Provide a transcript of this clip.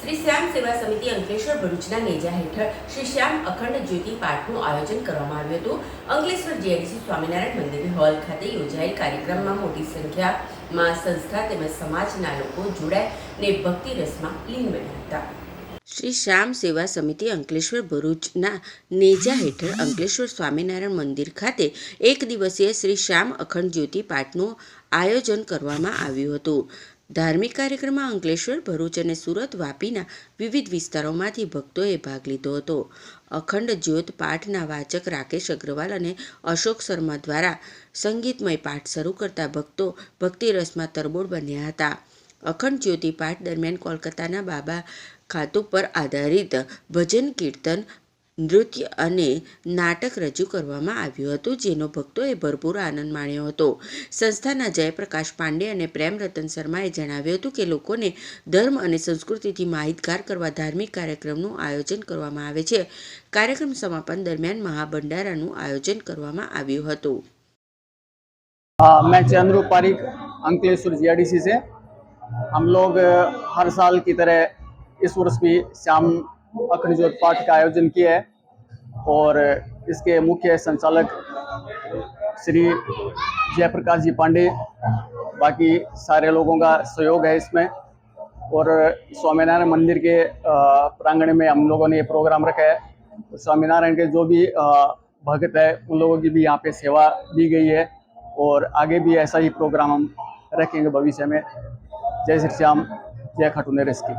શ્રી શ્યામ સેવા સમિતિ અંકલેશ્વર ભરૂચના નેજા હેઠળ શ્રી શ્યામ અખંડ જ્યોતિ પાઠનું આયોજન કરવામાં આવ્યું હતું. અંકલેશ્વર જીઆઈડીસી સ્વામિનારાયણ મંદિર હોલ ખાતે યોજાયેલ કાર્યક્રમમાં મોટી સંખ્યામાં સંસ્થા તેમજ સમાજના લોકો જોડાય ને ભક્તિ રસમાં લીન બન્યા હતા. શ્રી શ્યામ સેવા સમિતિ અંકલેશ્વર ભરૂચના નેજા હેઠળ અંકલેશ્વર સ્વામિનારાયણ મંદિર ખાતે એક દિવસીય શ્રી શ્યામ અખંડ જ્યોતિ પાઠનું આયોજન કરવામાં આવ્યું હતું. ધાર્મિક કાર્યક્રમમાં અંકલેશ્વર, ભરૂચ અને સુરત વાપીના વિવિધ વિસ્તારોમાંથી ભક્તોએ ભાગ લીધો હતો. અખંડ જ્યોત પાઠના વાચક રાકેશ અગ્રવાલ અને અશોક શર્મા દ્વારા સંગીતમય પાઠ શરૂ કરતા ભક્તો ભક્તિરસમાં તરબોળ બન્યા હતા. અખંડ જ્યોતિ પાઠ દરમિયાન કોલકાતાના બાબા ખાતુ પર આધારિત ભજન કીર્તન નૃત્ય અને નાટક રજૂ કરવામાં આવ્યું હતું જેનો ભક્તોએ ભરપૂર આનંદ માણ્યો હતો સંસ્થાના જયપ્રકાશ પાંડે અને પ્રેમ રતન શર્માએ જણાવ્યું હતું કે લોકોને ધર્મ અને સંસ્કૃતિથી માહિતગાર કરવા ધાર્મિક કાર્યક્રમનું આયોજન કરવામાં આવે છે કાર્યક્રમ સમાપન દરમિયાન મહાભંડારાનું આયોજન કરવામાં આવ્યું હતું हाँ, मैं चंद्रू पारिक अंकलेश्वर जीआरडीसी से हम लोग हर साल की तरह इस वर्ष भी श्याम अखंड ज्योत पाठ का आयोजन किया है और इसके मुख्य संचालक श्री जयप्रकाश जी पांडे, बाकी सारे लोगों का सहयोग है इसमें। और स्वामीनारायण मंदिर के प्रांगण में हम लोगों ने ये प्रोग्राम रखा है। स्वामीनारायण के जो भी भक्त है, उन लोगों की भी यहाँ पे सेवा दी गई है और आगे भी ऐसा ही प्रोग्राम हम रखेंगे भविष्य में। જય શ્રી શ્યામ જય ખાટુનેર એસકે